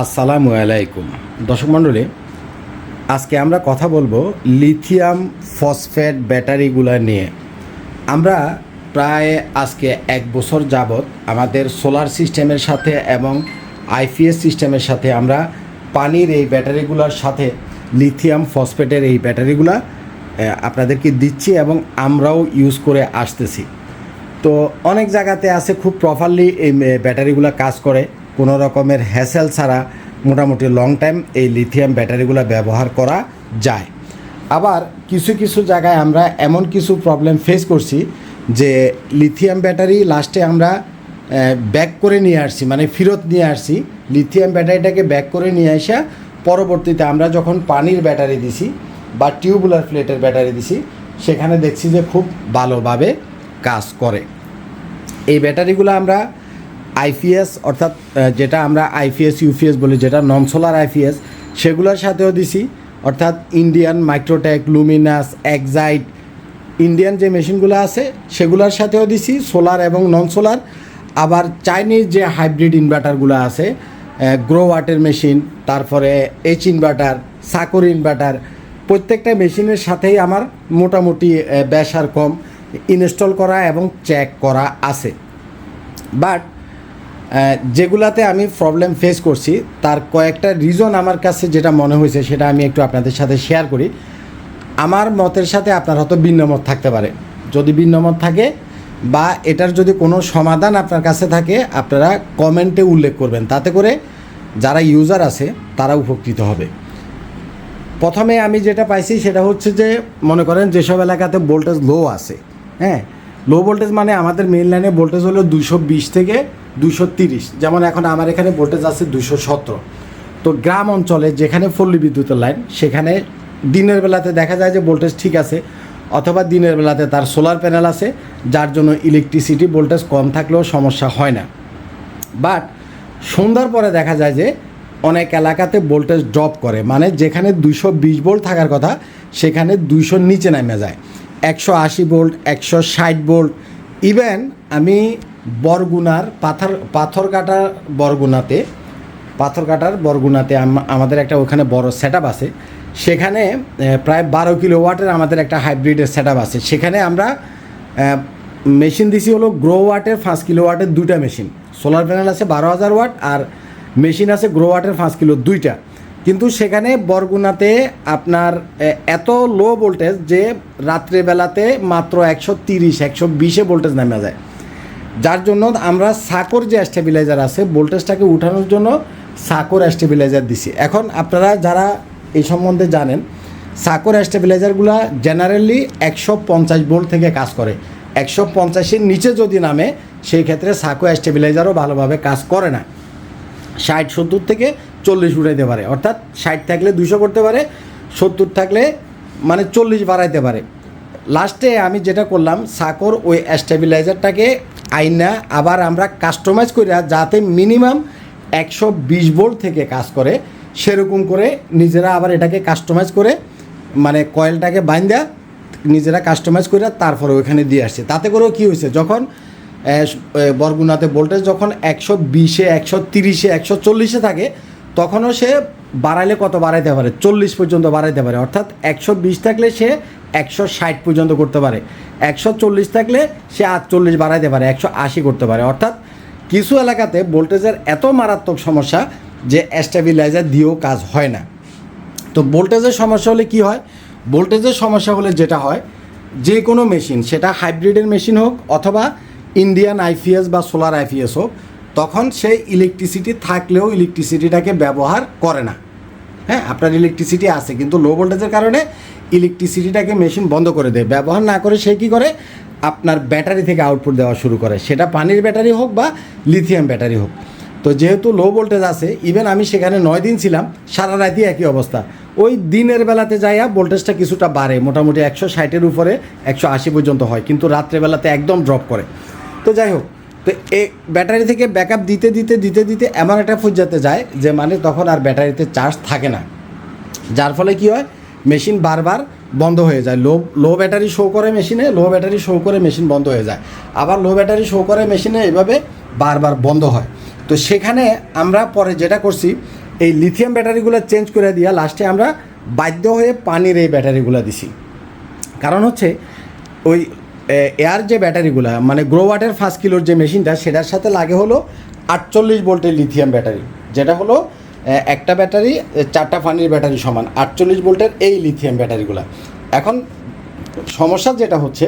আসসালামু আলাইকুম। দর্শক মণ্ডলী, আজকে আমরা কথা বলব লিথিয়াম ফসফেট ব্যাটারিগুলো নিয়ে। আমরা প্রায় আজকে এক বছর যাবৎ আমাদের সোলার সিস্টেমের সাথে এবং আইপিএস সিস্টেমের সাথে আমরা পানির এই ব্যাটারিগুলোর সাথে লিথিয়াম ফসফেটের এই ব্যাটারিগুলা আপনাদেরকে দিচ্ছি এবং আমরাও ইউজ করে আসতেছি। তো অনেক জায়গাতে আছে খুব প্রপারলি এই ব্যাটারিগুলো কাজ করে। কোনো রকমের হ্যাসেল ছাড়া মোটামুটি লং টাইম এই লিথিয়াম ব্যাটারিগুলো ব্যবহার করা যায়। আবার কিছু কিছু জায়গায় আমরা এমন কিছু প্রবলেম ফেস করছি যে লিথিয়াম ব্যাটারি লাস্টে আমরা ব্যাক করে নিয়ে আসছি মানে ফেরত নিয়ে আসছি। লিথিয়াম ব্যাটারিটাকে ব্যাক করে নিয়ে আসা পরবর্তীতে আমরা যখন পানির ব্যাটারি দিছি বা টিউবুলার প্লেটের ব্যাটারি দিছি, সেখানে দেখছি যে খুব ভালোভাবে কাজ করে। এই ব্যাটারিগুলো আমরা আইপিএস অর্থাৎ যেটা আমরা আইপিএস ইউপিএস বলি যেটা নন সোলার আইপিএস সেগুলোর সাথেও দিছি। অর্থাৎ Indian Microtek Luminous Exide Indian যে মেশিনগুলো আছে সেগুলোর সাথেও দিছি সোলার এবং নন সোলার আবার চাইনিজ যে হাইব্রিড ইনভার্টারগুলো আছে গ্রো ওয়াটের মেশিন তারপরে এইচ ইনভার্টার সাকর ইনভার্টার প্রত্যেকটা মেশিনের সাথেই আমার মোটামুটি আহ, ব্যাস আর কম ইনস্টল করা এবং চেক করা আছে। বাট যেগুলাতে আমি প্রবলেম ফেস করছি, তার কয়েকটা রিজন আমার কাছে যেটা মনে হয়েছে, সেটা আমি একটু আপনাদের সাথে শেয়ার করি। আমার মতের সাথে আপনার হয়তো ভিন্ন মত থাকতে পারে। যদি ভিন্ন মত থাকে বা এটার যদি কোনো সমাধান আপনার কাছে থাকে, আপনারা কমেন্টে উল্লেখ করবেন। তাতে করে যারা ইউজার আছে, তারা উপকৃত হবে। প্রথমে আমি যেটা পাইছি, সেটা হচ্ছে যে, মনে করেন যেসব এলাকাতে ভোল্টেজ লো আছে হ্যাঁ? লো ভোল্টেজ মানে আমাদের মেন লাইনে ভোল্টেজ হলো দুশো বিশ থেকে দুশো তিরিশ। যেমন এখন আমার এখানে ভোল্টেজ আছে দুশো সতেরো। তো গ্রাম অঞ্চলে যেখানে পল্লী বিদ্যুতের লাইন সেখানে দিনের বেলাতে দেখা যায় যে ভোল্টেজ ঠিক আছে, অথবা দিনের বেলাতে তার সোলার প্যানেল আছে, যার জন্য ইলেকট্রিসিটি ভোল্টেজ কম থাকলেও সমস্যা হয় না। বাট সন্ধ্যার পরে দেখা যায় যে অনেক এলাকাতে ভোল্টেজ ড্রপ করে। মানে যেখানে দুশো বিশ ভোল্ট থাকার কথা, সেখানে দুইশোর নিচে নেমে যায়। একশো আশি ভোল্ট একশো ষাট ভোল্ট ইভেন আমি বরগুনার পাথর পাথর কাটা বরগুনাতে পাথর কাটার বরগুনাতে আমাদের একটা ওখানে বড় সেট আছে। সেখানে প্রায় বারো কিলো ওয়াটের আমাদের একটা হাইব্রিডের সেট আছে। সেখানে আমরা মেশিন দিছি হলো গ্রো ওয়াটের পাঁচ কিলো ওয়াটের দুইটা মেশিন সোলার প্যানেল আছে বারো হাজার ওয়াট আর মেশিন আছে গ্রো ওয়াটের পাঁচ কিলো দুইটা। কিন্তু সেখানে বরগুনাতে আপনার এত লো ভোল্টেজ যে রাত্রেবেলাতে মাত্র একশো তিরিশ, একশো বিশে ভোল্টেজ নেমে যায়। যার জন্য আমরা সাকর যে স্টেবিলাইজার আছে ভোল্টেজটাকে উঠানোর জন্য সাকর স্টেবিলাইজার দিছি। এখন আপনারা যারা এই সম্বন্ধে জানেন, সাকর স্টেবিলাইজারগুলো জেনারেলি একশো পঞ্চাশ ভোল্ট থেকে কাজ করে। একশো পঞ্চাশের নিচে যদি নামে, সেই ক্ষেত্রে সাকো স্টেবিলাইজারও ভালোভাবে কাজ করে না। ষাট, সত্তর থেকে চল্লিশ উঠাইতে পারে। অর্থাৎ ষাট থাকলে দুশো করতে পারে, সত্তর থাকলে মানে চল্লিশ বাড়াইতে পারে। লাস্টে আমি যেটা করলাম, সাকর ওই স্টেবিলাইজারটাকে আইনা আবার আমরা কাস্টমাইজ করে যাতে মিনিমাম একশো বিশ ভোল্ট থেকে কাজ করে, সেরকম করে নিজেরা আবার এটাকে কাস্টমাইজ করে মানে কয়েলটাকে বাইন্দা নিজেরা কাস্টমাইজ করে তারপরে ওইখানে দিয়ে আসছে। তাতে করেও কী হয়েছে যখন বরগুনাতে ভোল্টেজ যখন একশো বিশে, একশো তিরিশে, একশো চল্লিশে থাকে, তখনও সে বাড়াইলে কত বাড়াইতে পারে? চল্লিশ পর্যন্ত বাড়াইতে পারে। অর্থাৎ একশো বিশ থাকলে সে একশো ষাট পর্যন্ত করতে পারে। একশো চল্লিশ থাকলে সে আটচল্লিশ বাড়াইতে পারে, একশো আশি করতে পারে। অর্থাৎ কিছু এলাকাতে ভোল্টেজের এত মারাত্মক সমস্যা যে স্টেবিলাইজার দিয়েও কাজ হয় না। তো ভোল্টেজের সমস্যা হলে কি হয়? ভোল্টেজের সমস্যা হলে যেটা হয়, যে কোনো মেশিন, সেটা হাইব্রিডের মেশিন হোক অথবা ইন্ডিয়ান আইপিএস বা সোলার আইপিএস হোক, তখন সে ইলেকট্রিসিটি থাকলেও ইলেকট্রিসিটিটাকে ব্যবহার করে না। হ্যাঁ আপনার ইলেকট্রিসিটি আছে, কিন্তু লো ভোল্টেজের কারণে ইলেকট্রিসিটিটাকে মেশিন বন্ধ করে দেয়। ব্যবহার না করে সে কী করে? আপনার ব্যাটারি থেকে আউটপুট দেওয়া শুরু করে। সেটা পানির ব্যাটারি হোক বা লিথিয়াম ব্যাটারি হোক। তো যেহেতু লো ভোল্টেজ আছে ইভেন আমি সেখানে নয় দিন ছিলাম, সারা রাতই একই অবস্থা। ওই দিনের বেলাতে যাইয়া ভোল্টেজটা কিছুটা বাড়ে, মোটামুটি একশো ষাটের উপরে, একশো আশি পর্যন্ত হয়, কিন্তু রাত্রেবেলাতে একদম ড্রপ করে। তো যাই হোক, তো এই ব্যাটারি থেকে ব্যাকআপ দিতে দিতে দিতে দিতে এমন একটা পর্যাতে যায় যে মানে তখন আর ব্যাটারিতে চার্জ থাকে না। যার ফলে কি হয়? মেশিন বারবার বন্ধ হয়ে যায়। লো লো ব্যাটারি শো করে মেশিনে লো ব্যাটারি শো করে মেশিন বন্ধ হয়ে যায়। আবার লো ব্যাটারি শো করে মেশিনে এভাবে বারবার বন্ধ হয়। তো সেখানে আমরা পরে যেটা করছি, এই লিথিয়াম ব্যাটারিগুলো চেঞ্জ করে দিয়া লাস্টে আমরা বাধ্য হয়ে পানির এই ব্যাটারিগুলো দিছি। কারণ হচ্ছে, ওই এয়ার যে ব্যাটারিগুলো মানে গ্রোওয়াটের ফার্স্ট কিলোর যে মেশিনটা, সেটার সাথে লাগে হলো আটচল্লিশ ভোল্টের লিথিয়াম ব্যাটারি যেটা হলো একটা ব্যাটারি চারটা পানির ব্যাটারি সমান, আটচল্লিশ ভোল্টের এই লিথিয়াম ব্যাটারিগুলো এখন সমস্যা যেটা হচ্ছে,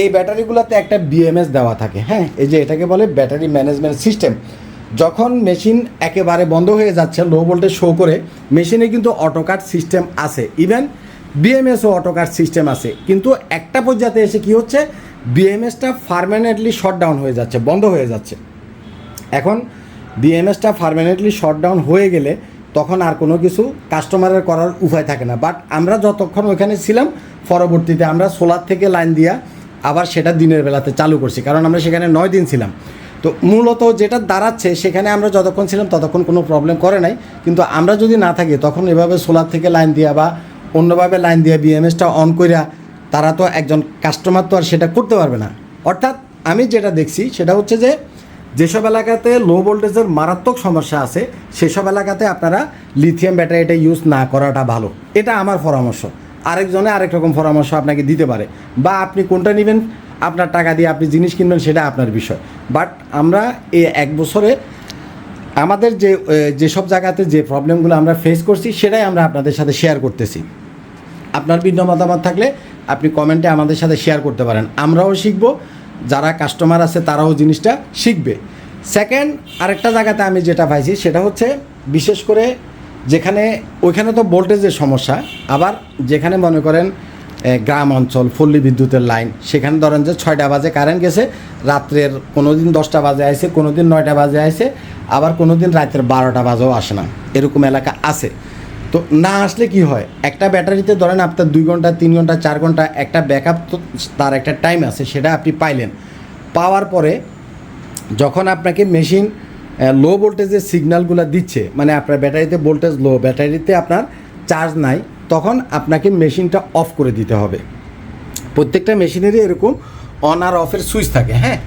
এই ব্যাটারিগুলোতে একটা বিএমএস দেওয়া থাকে হ্যাঁ? এই যে এটাকে বলে ব্যাটারি ম্যানেজমেন্ট সিস্টেম যখন মেশিন একেবারে বন্ধ হয়ে যাচ্ছে লো ভোল্টেজ শো করে মেশিনে কিন্তু অটোকাট সিস্টেম আছে। ইভেন বিএমএসও অটোকাট সিস্টেম আছে। কিন্তু একটা পর্যায়ে এসে কি হচ্ছে? বিএমএসটা পারমানেন্টলি ডাউন হয়ে যাচ্ছে, বন্ধ হয়ে যাচ্ছে। এখন বিএমএসটা পারমানেন্টলি ডাউন হয়ে গেলে তখন আর কোনো কিছু কাস্টমারের করার উপায় থাকে না। বাট আমরা যতক্ষণ ওইখানে ছিলাম, পরবর্তীতে আমরা সোলার থেকে লাইন দিয়া আবার সেটা দিনের বেলাতে চালু করছি। কারণ আমরা সেখানে নয় দিন ছিলাম। তো মূলত যেটা দাঁড়াচ্ছে, সেখানে আমরা যতক্ষণ ছিলাম ততক্ষণ কোনো প্রবলেম করে নাই। কিন্তু আমরা যদি না থাকি, তখন এভাবে সোলার থেকে লাইন দিয়া বা অন্যভাবে লাইন দিয়া বিএমএসটা অন কইরা তারা তো একজন কাস্টমার তো আর সেটা করতে পারবে না। অর্থাৎ আমি যেটা দেখছি সেটা হচ্ছে যে যেসব এলাকাতে লো ভোল্টেজের মারাত্মক সমস্যা আছে, সেসব এলাকাতে আপনারা লিথিয়াম ব্যাটারিটা ইউজ না করাটা ভালো। এটা আমার পরামর্শ। আরেকজনে আরেক রকম পরামর্শ আপনাকে দিতে পারে। বা আপনি কোনটা নেবেন, আপনার টাকা দিয়ে আপনি জিনিস কিনবেন, সেটা আপনার বিষয়। বাট আমরা এই এক বছরে আমাদের যে যেসব জায়গাতে যে প্রবলেমগুলো আমরা ফেস করছি, সেটাই আমরা আপনাদের সাথে শেয়ার করতেছি। আপনার ভিন্ন মতামত থাকলে আপনি কমেন্টে আমাদের সাথে শেয়ার করতে পারেন। আমরাও শিখব, যারা কাস্টমার আছে তারাও জিনিসটা শিখবে। সেকেন্ড আরেকটা জায়গাতে আমি যেটা পাইছি, সেটা হচ্ছে বিশেষ করে যেখানে, ওইখানে তো ভোল্টেজের সমস্যা, আবার যেখানে মনে করেন গ্রাম অঞ্চল, পল্লী বিদ্যুতের লাইন। সেখানে ধরেন যে ছয়টা বাজে কারেন্ট গেছে, রাত্রের কোনো দিন দশটা বাজে আসে কোনো দিন নয়টা বাজে আসে আবার কোনো দিন রাতের বারোটা বাজেও আসে না। এরকম এলাকা আছে। তো না আসলে কি হয়? একটা ব্যাটারিতে ধরেন আপনার দুই ঘণ্টা, তিন ঘণ্টা, চার ঘণ্টা একটা ব্যাকআপ তো তার একটা টাইম আছে, সেটা আপনি পাইলেন। পাওয়ার পরে যখন আপনাকে মেশিন লো ভোল্টেজের সিগন্যালগুলো দিচ্ছে মানে আপনার ব্যাটারিতে ভোল্টেজ লো ব্যাটারিতে আপনার চার্জ নাই তখন আপনাকে মেশিনটা অফ করে দিতে হবে। প্রত্যেকটা মেশিনেরই এরকম অন আর অফের সুইচ থাকে হ্যাঁ?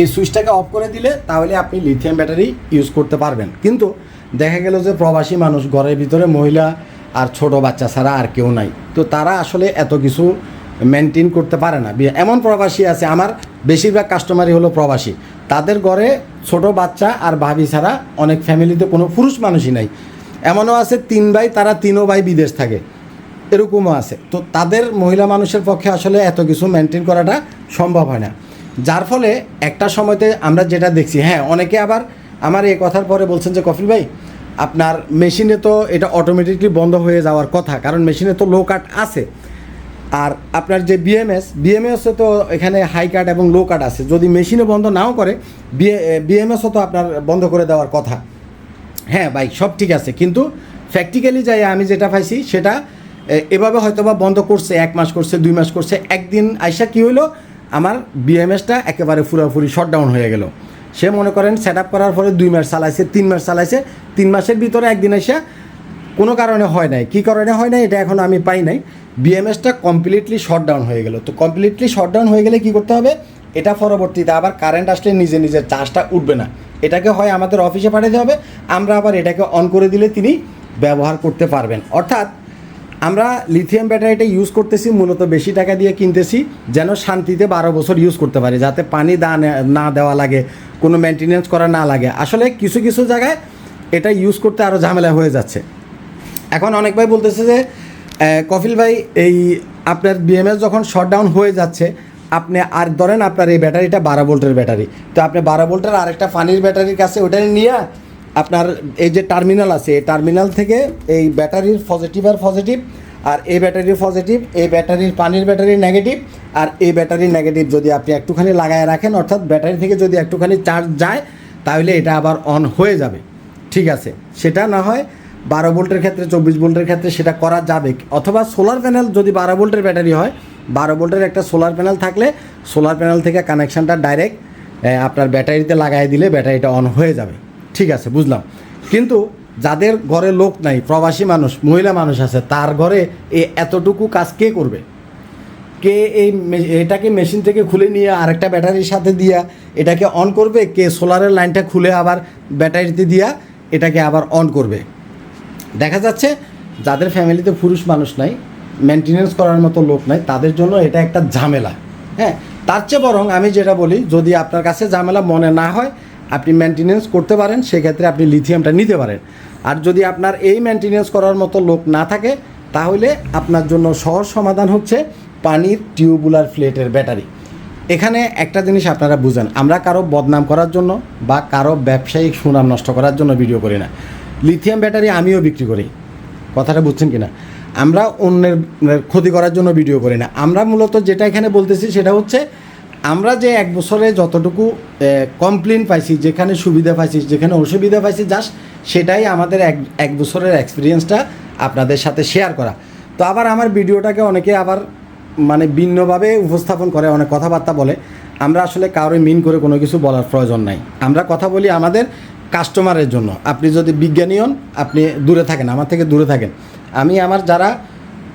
এই সুইচটাকে অফ করে দিলে তাহলে আপনি লিথিয়াম ব্যাটারি ইউজ করতে পারবেন। কিন্তু দেখা গেল যে প্রবাসী মানুষ, ঘরের ভিতরে মহিলা আর ছোট বাচ্চা ছাড়া আর কেউ নাই। তো তারা আসলে এত কিছু মেনটেন করতে পারে না। এমন প্রবাসী আছে, আমার বেশিরভাগ কাস্টমারই হলো প্রবাসী। তাদের ঘরে ছোট বাচ্চা আর ভাবি ছাড়া অনেক ফ্যামিলিতে কোনো পুরুষ মানুষই নাই। এমনও আছে, তিন ভাই, তারা তিনও ভাই বিদেশ থাকে। এরকমও আছে। তো তাদের মহিলা মানুষের পক্ষে আসলে এত কিছু মেনটেন করাটা সম্ভব হয় না। যার ফলে একটা সময়তে আমরা যেটা দেখছি হ্যাঁ অনেকে আবার আমার এই কথার পরে বলছেন যে, কফিল ভাই, আপনার মেশিনে তো এটা অটোমেটিকলি বন্ধ হয়ে যাওয়ার কথা, কারণ মেশিনে তো লো কাট আছে। আর আপনার যে বিএমএস বিএমএসও তো এখানে হাই কাট এবং লো কাট আছে। যদি মেশিনে বন্ধ নাও করে বিএমএসও তো আপনার বন্ধ করে দেওয়ার কথা। হ্যাঁ ভাই, সব ঠিক আছে। কিন্তু প্র্যাকটিক্যালি যাই আমি যেটা পাইছি, সেটা এভাবে হয়তো বা বন্ধ করছে, এক মাস করছে, দুই মাস করছে। একদিন আইসা কি হলো আমার বিএমএসটা একেবারে পুরোপুরি ডাউন হয়ে গেল। সে মনে করেন সেট আপ করার পরে দুই মাস চালাইছে, তিন মাস চালাইছে। তিন মাসের ভিতরে একদিন আইসা কোনো কারণে হয় নাই। কী কারণে হয় নাই, এটা এখন আমি পাই নাই। বিএমএসটা কমপ্লিটলি ডাউন হয়ে গেল। তো কমপ্লিটলি ডাউন হয়ে গেলে কি করতে হবে? এটা পরবর্তীতে আবার কারেন্ট আসলে নিজে নিজের চার্জটা উঠবে না। এটাকে হয় আমাদের অফিসে পাঠাতে হবে। আমরা আবার এটাকে অন করে দিলে তিনি ব্যবহার করতে পারবেন। অর্থাৎ আমরা লিথিয়াম ব্যাটারিটা ইউজ করতেছি, মূলত বেশি টাকা দিয়ে কিনতেছি, যেন শান্তিতে বারো বছর ইউজ করতে পারি, যাতে পানি দা না দেওয়া লাগে, কোনো মেনটেনেন্স করা না লাগে। আসলে কিছু কিছু জায়গায় এটা ইউজ করতে আরও ঝামেলা হয়ে যাচ্ছে। এখন অনেক ভাই বলতেছে যে কফিল ভাই, এই আপনার বিএমএস যখন ডাউন হয়ে যাচ্ছে, আপনি আর ধরেন আপনার এই ব্যাটারিটা বারো ভোল্টের ব্যাটারি তো আপনি বারো ভোল্টের আরেকটা পানির ব্যাটারির কাছে ওটা নিয়ে আপনার এই যে টার্মিনাল আছে, এই টার্মিনাল থেকে এই ব্যাটারির পজিটিভ আর পজিটিভ আর এই ব্যাটারির পজিটিভ এই ব্যাটারির পানির ব্যাটারির নেগেটিভ আর এই ব্যাটারির নেগেটিভ যদি আপনি একটুখানি লাগায় রাখেন, অর্থাৎ ব্যাটারি থেকে যদি একটুখানি চার্জ যায়, তাহলে এটা আবার অন হয়ে যাবে। ঠিক আছে? সেটা না হয় বারো ভোল্টের ক্ষেত্রে, চব্বিশ ভোল্টের ক্ষেত্রে সেটা করা যাবে। অথবা সোলার প্যানেল যদি বারো ভোল্টের ব্যাটারি হয়, বারো ভোল্টের একটা সোলার প্যানেল থাকলে সোলার প্যানেল থেকে কানেকশানটা ডাইরেক্ট আপনার ব্যাটারিতে লাগাই দিলে ব্যাটারিটা অন হয়ে যাবে। ঠিক আছে, বুঝলাম। কিন্তু যাদের ঘরে লোক নাই, প্রবাসী মানুষ, মহিলা মানুষ আছে, তার ঘরে এ এতটুকু কাজ কে করবে? কে এই এটাকে মেশিন থেকে খুলে নিয়ে আরেকটা ব্যাটারির সাথে দিয়া এটাকে অন করবে? কে সোলারের লাইনটা খুলে আবার ব্যাটারিতে দিয়া এটাকে আবার অন করবে? দেখা যাচ্ছে যাদের ফ্যামিলিতে পুরুষ মানুষ নাই মেনটেনেন্স করার মতো লোক নাই, তাদের জন্য এটা একটা ঝামেলা। হ্যাঁ তার চেয়ে বরং আমি যেটা বলি, যদি আপনার কাছে ঝামেলা মনে না হয় আপনি মেনটেনেন্স করতে পারেন, সেক্ষেত্রে আপনি লিথিয়ামটা নিতে পারেন। আর যদি আপনার এই মেনটেনেন্স করার মতো লোক না থাকে, তাহলে আপনার জন্য সহজ সমাধান হচ্ছে পানির টিউবুলার ফ্লেটের ব্যাটারি এখানে একটা জিনিস আপনারা বুঝেন, আমরা কারও বদনাম করার জন্য বা কারও ব্যবসায়িক সুনাম নষ্ট করার জন্য ভিডিও করি না। লিথিয়াম ব্যাটারি আমিও বিক্রি করি। কথাটা বুঝছেন কি না আমরা অন্যের ক্ষতি করার জন্য ভিডিও করি না। আমরা মূলত যেটা এখানে বলতেছি সেটা হচ্ছে আমরা যে এক বছরে যতটুকু কমপ্লেন পাইছি, যেখানে সুবিধা পাইছি, যেখানে অসুবিধা পাইছি জাস্ট সেটাই আমাদের এক এক বছরের এক্সপিরিয়েন্সটা আপনাদের সাথে শেয়ার করা। তো আবার আমার ভিডিওটাকে অনেকে আবার মানে ভিন্নভাবে উপস্থাপন করে, অনেক কথাবার্তা বলে। আমরা আসলে কারোর মিন করে কোনো কিছু বলার প্রয়োজন নাই। আমরা কথা বলি আমাদের কাস্টমারের জন্য। আপনি যদি বিজ্ঞানী হন, আপনি দূরে থাকেন, আমার থেকে দূরে থাকেন। আমি আমার যারা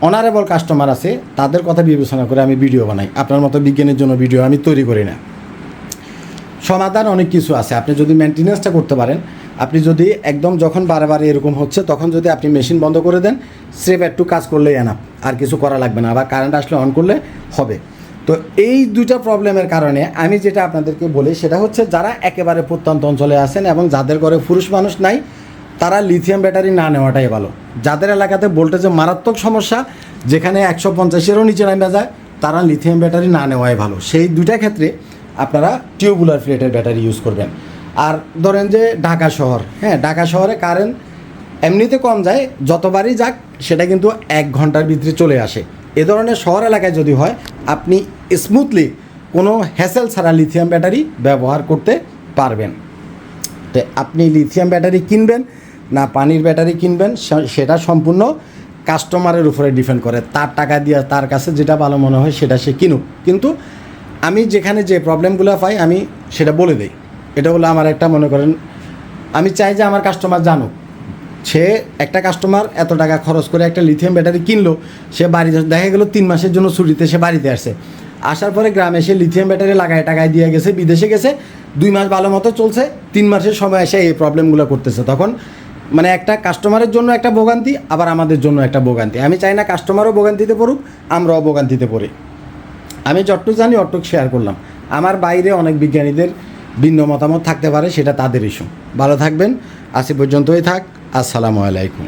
অনারেবল কাস্টমার আছে, তাদের কথা বিবেচনা করে আমি ভিডিও বানাই। আপনার মতো বিজ্ঞানের জন্য ভিডিও আমি তৈরি করি না। সমাধান অনেক কিছু আছে। আপনি যদি মেনটেন্যান্সটা করতে পারেন, আপনি যদি একদম যখন বারে বারে এরকম হচ্ছে, তখন যদি আপনি মেশিন বন্ধ করে দেন স্রেফ একটু কাজ করলেই এনাফ আর কিছু করা লাগবে না। আবার কারেন্ট আসলে অন করলে হবে। তো এই দুইটা প্রবলেমের কারণে আমি যেটা আপনাদেরকে বলি, সেটা হচ্ছে যারা একেবারে প্রত্যন্ত অঞ্চলে আছেন এবং যাদের ঘরে পুরুষ মানুষ নাই তারা লিথিয়াম ব্যাটারি না নেওয়াটাই ভালো। যাদের এলাকাতে ভোল্টেজে মারাত্মক সমস্যা, যেখানে একশো পঞ্চাশেরও নিচে নামে যায়, তারা লিথিয়াম ব্যাটারি না নেওয়াই ভালো। সেই দুইটা ক্ষেত্রে আপনারা টিউবুলার প্লেটের ব্যাটারি ইউজ করবেন। আর ধরেন যে ঢাকা শহর হ্যাঁ ঢাকা শহরে কারেন্ট এমনিতে কম যায়, যতবারই যাক, সেটা কিন্তু এক ঘণ্টার ভিতরে চলে আসে। এ ধরনের শহর এলাকায় যদি হয়, আপনি স্মুথলি কোনো হ্যাসেল ছাড়া লিথিয়াম ব্যাটারি ব্যবহার করতে পারবেন। আপনি লিথিয়াম ব্যাটারি কিনবেন, না পানির ব্যাটারি কিনবেন সেটা সম্পূর্ণ কাস্টমারের উপরে ডিপেন্ড করে। তার টাকা দিয়ে তার কাছে যেটা ভালো মনে হয় সেটা সে কিনুক। কিন্তু আমি যেখানে যে প্রবলেমগুলো পাই, আমি সেটা বলে দিই। এটা হলো আমার একটা, মনে করেন, আমি চাই যে আমার কাস্টমার জানুক। সে একটা কাস্টমার এত টাকা খরচ করে একটা লিথিয়াম ব্যাটারি কিনলো, সে বাড়িতে দেখা গেলো তিন মাসের জন্য ছুটিতে সে বাড়িতে আসছে আসার পরে গ্রামে সে লিথিয়াম ব্যাটারি লাগায়, টাকায় দিয়ে গেছে, বিদেশে গেছে। দুই মাস ভালো মতো চলছে, তিন মাসের সময় এসে এই প্রবলেমগুলো করতেছে। তখন মানে একটা কাস্টমারের জন্য একটা ভোগান্তি, আবার আমাদের জন্য একটা ভোগান্তি। আমি চাই না কাস্টমারও ভোগান্তিতে পড়ুক, আমরাও ভোগান্তিতে পড়ি। আমি যতটুকু জানি অটুক শেয়ার করলাম। আমার বাইরে অনেক বিজ্ঞানীদের ভিন্ন মতামত থাকতে পারে, সেটা তাদের ইস্যু ভালো থাকবেন, আজ পর্যন্তই থাক, আসসালামু আলাইকুম।